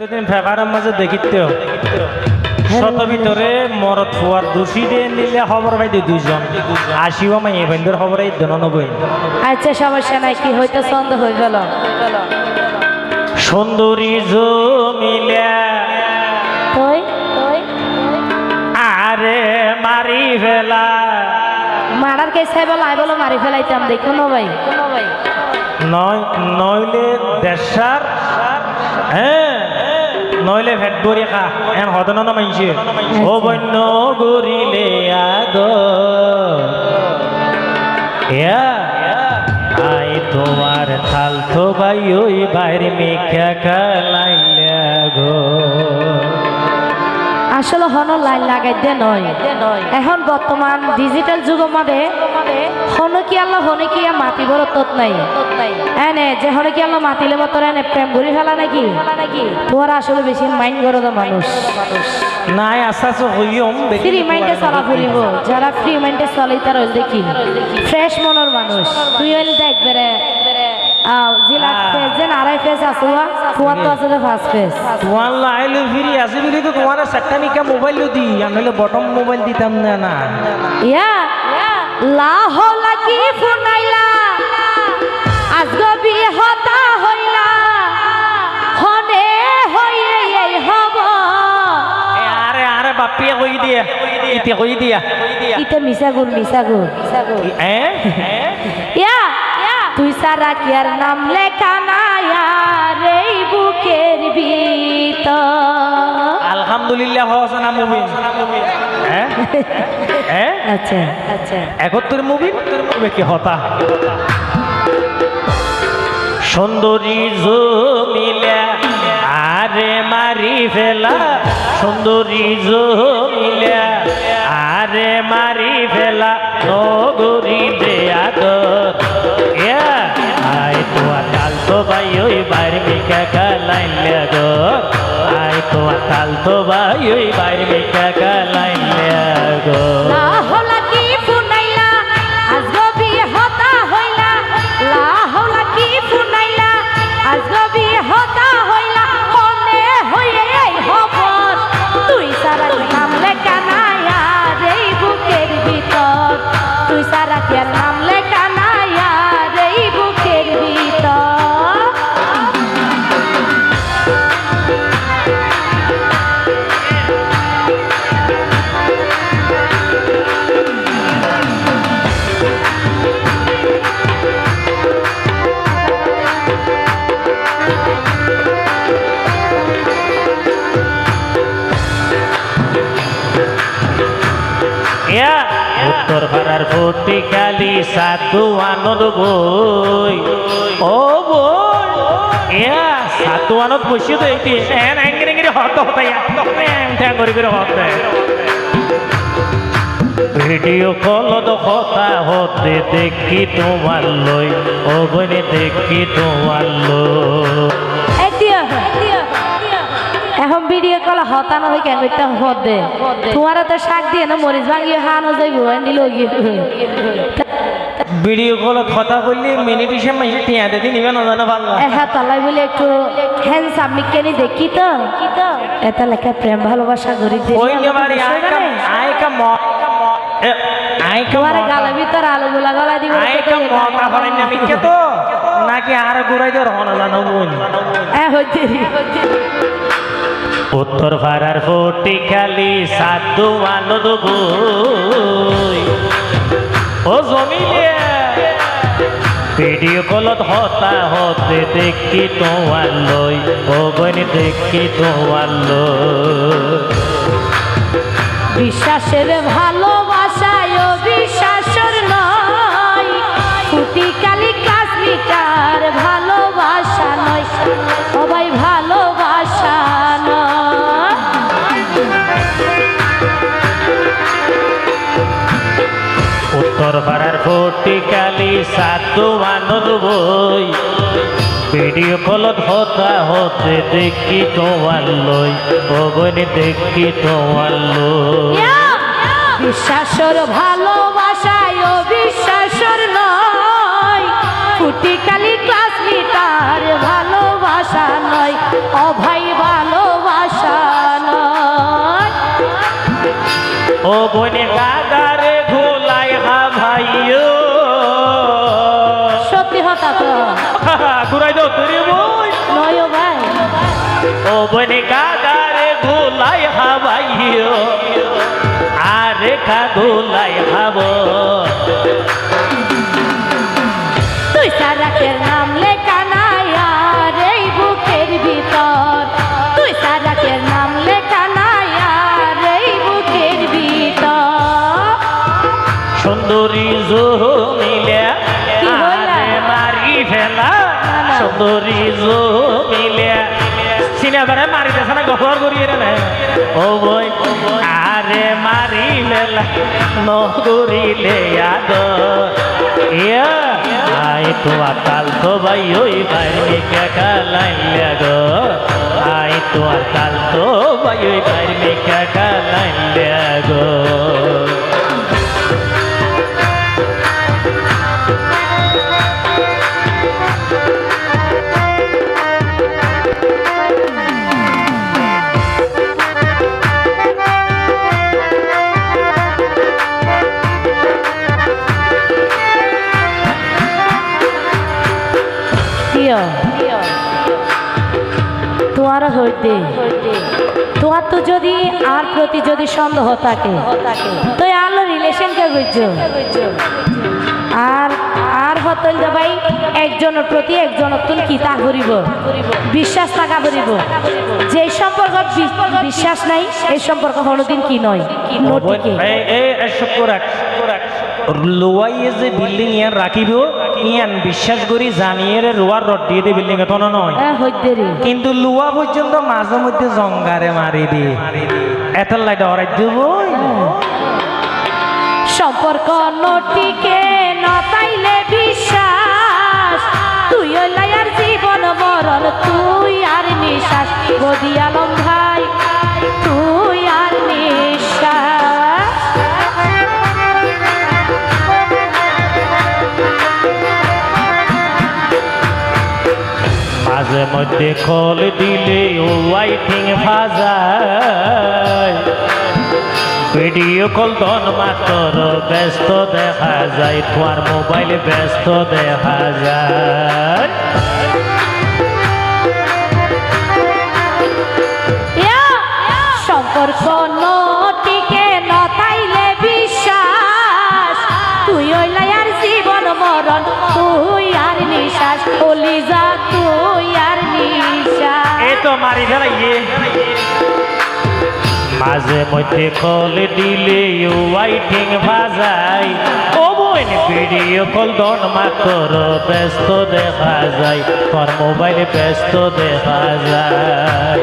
প্রত্যেকদিন ফেভারের মাঝে দেখিতেও শত ভিতরে মরত ফুয়ার দোষী দিয়ে নিলে খবর পাই দি দুইজন। আসিও মাই এই বন্ধুর খবর এই দননবই আচ্ছা সমস্যা নাই কি হয়তো সন্দেহ হয়ে গেল সুন্দরী জমিলা আরে মারি ফেলা। মারার কে চাই বলো আই বলো মারি ফেলাইতাম দেখো ন ভাই। নয় নইলে দেশার হ্যাঁ নইলে ভেট গরি খা। এন হদন মাইছে ও বন্য গরিলে আদ আই তোমার থাল তো ভাই ওই বাইরে মেঘা খালাইলা গো। আসলে হন লাইন লাগাই দে নয়। এখন বর্তমান ডিজিটাল যুগ মাদে হন কি আল্লাহ হনে মাতি বড় তত নাই। এনে যে হনে কি আল্লাহ মাতিলে মতর এনে প্রেম ঘুরি ফেলা নাকি? তোমার আসলে বেশি মাইন্ড করো তো মানুষ নাই আস্তে হইম ফ্রি মাইন্ডে চলা ফুরিব যারা ফ্রি মাইন্ডে চলে তার দেখি। ফ্রেশ মনের মানুষ তুই হইল দেখ বেড়ে জিলা ফেস যেন আড়াই ফেস আছে তোমার তো আছে ফার্স্ট ফেস তোমার লাইলে ফিরি আছে বলি তো তোমার চারটা নিকা মোবাইল দি আমি বটম মোবাইল দিতাম না না। ইয়া লা হলা কি ফুনাইলা আজগো বিয়ে হতা হইলা হনে হইয়ে এই হব। আরে আরে বাপিয়ে কই দিয়া? ইতে কই দিয়া? ইতে মিশা গুর মিশা ইয়া তুই সারা কি আর নাম লেখা না রে বুকের ভিতর। আলহামদুলিল্লাহ হস না মুমিন? হ্যাঁ? হ্যাঁ? আচ্ছা আচ্ছা। একত্তর মুমিন? তুমি কি হতা সুন্দরী জমিলা আরে মারি ফেলা। সুন্দরী জমিলা আরে মারি আই তোয়া কাল তো বাইর মিকা কালাইলে গো ফুটি কালি সাধু আনন্দ বই ও বই ইয়া সাধু আনন্দ বসে তো এইটি এন হত হত ইয়া ভিডিও কলত কথা হতে দেখি তোমার লই ও দেখি তোমার লই ভিডিও কল হতানো হই কেন হদ? দে তোমার তো শাক দিয়ে না মরিচ ভাঙিয়ে হানো যাইব দিল গিয়ে ভিডিও কলত কথা বললি মিনিট হিসেবে মাইসে টিয়া দিদি নিবে না জানো ভালো হ্যাঁ তালাই বলে একটু হ্যান্ডসাম কেনি দেখি তো। এটা লেখা প্রেম ভালোবাসা গরি ওই নেবারি আয়কা আয়কা ম তোমার মতা- গালের ভিতর আলু গুলা গলা দিব আয়কা মতা হলাই না। মিকে তো। নাকি আর গুড়াই দর হনা জানো বোন হ্যাঁ হইতে। উত্তর ভাড়ার ফটি খালি সাধু আনন্দ ও জমিলে ভিডিও কলত হতা হতে দেখি তোমার লই, ও বনি দেখি তোমার লই। বিশ্বাসের ভালোবাসায় সাতো আনন্দ বই। ভিডিও কলত হতা হতে দেখি তোমার লই। ভগনি দেখি তোমার লই। বিশ্বাসর ভালোবাসায় ও বিশ্বাসর লয় কুটি কালি ক্লাস তার ভালোবাসা নয় অভাই ভালোবাসা নয়। ও বনে দাদার সত্যি তো ঘুরাই দাও তুই বই। নয় ভাই। ও বনে কাদারে ভুলাই হা ভাইও আরে খা ঘোলাই হাব। তুই সারা নাম সুন্দরী জমিলে। সিনেমারে মারি দেছে না গফর করিয়ে রে ও বই আরে মারি ফেলা নগরিলে আদ ইয়া আই তো আকাল তো ভাই ওই বাইরে কে কালাইলে গো আই তো আকাল তো ভাই ওই বাইরে কে গো প্রিয় তোমার হইতে। তোমার তো যদি আর প্রতি যদি সন্দেহ থাকে তো আলো রিলেশন কে বুঝছ? আর আর হতল ভাই একজনের প্রতি একজনের তুল কি তা করিব? বিশ্বাস থাকা করিব? যে সম্পর্ক বিশ্বাস নাই এই সম্পর্ক কোনোদিন কি নয়। লোয়াইয়ে যে বিল্ডিং ইয়ান রাখিব ইয়ান বিশ্বাস করি জানিয়ে রোয়ার রড দিয়ে দিয়ে বিল্ডিং এত নয়। হ্যাঁ কিন্তু লুয়া পর্যন্ত মাঝে মধ্যে জঙ্গারে মারি দি। এত লাইট অরাই দিব সম্পর্ক নটিকে নতাইলে বিশ্বাস। তুই লায়ার জীবন মরণ তুই আর নিশ্বাস। গদি আলম ভাই তুই মাঝে মধ্যে কল দিলে ও ওয়াইটিং ভাজায়। ভিডিও কল দন মাত্র ব্যস্ত দেখা যায়, তোমার মোবাইল ব্যস্ত দেখা যায়। সম্পর্ক নটিকে নতাইলে বিশ্বাস। তুই লায়ার জীবন মরণ, তুই আর নিশ্বাস বলি মারি ফেলাইয়ে। মাঝে মধ্যে কল দিলে ওয়াইটিং ভাজাই ভিডিও কল দন মাত্র ব্যস্ত দেখা যায়। তোর মোবাইল ব্যস্ত দেখা যায়।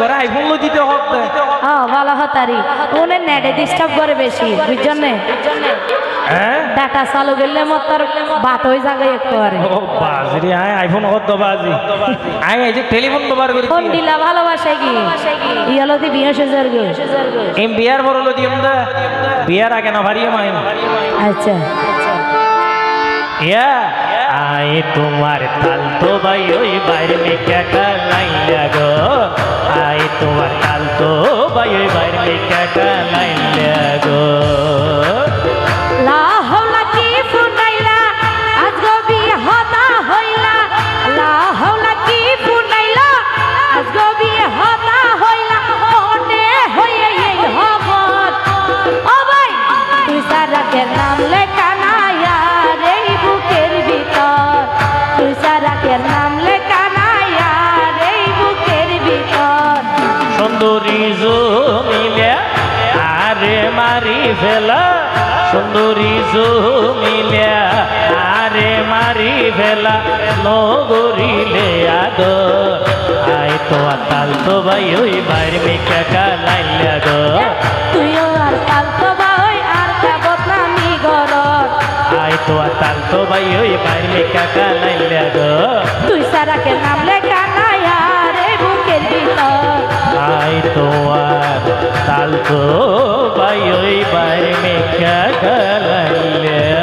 করে আইফোন লো দিতে হবে হ্যাঁ ভালো হতারি উনি নেটে ডিস্টার্ব করে বেশি বুঝছেন? হ্যাঁ? ডাটা চালু করলে মত তার বাট হয়ে যাবে একটু আরে ও বাজরি আয় আইফোন কত বাজি। আয় এই যে টেলিফোন ব্যবহার করি কোন দিলা ভালোবাসে কি? ইয়ালতি বিয়ে সেজার গো এম বিয়ার বড় লো দিম দা। বিয়ার আগে না ভারিয়ে মাইন। আচ্ছা। ইয়া আয় তোমার তাল তো ভাই ওই বাইরে মে কে কালাইলা গো। আয় তোমার কাল তো ওই বাইরে কেটা কে কালাইলা জমিলে আরে মারি ফেলা সুন্দরী জমিলে আরে মারি ফেলা নগরিলে আদ আয় তো আতাল তো ভাই ওই বাইরে মেকা কালাইলা গো তুইও আর পালতো ভাই আর কাবত নামি ঘরত। আয় তো আতাল তো ভাই ওই বাইরে মেকা কালাইলা গো তুই সারাকে নাম লেখা তোয়ার তাল তো বাই ওই বাই মেখা গালাইলে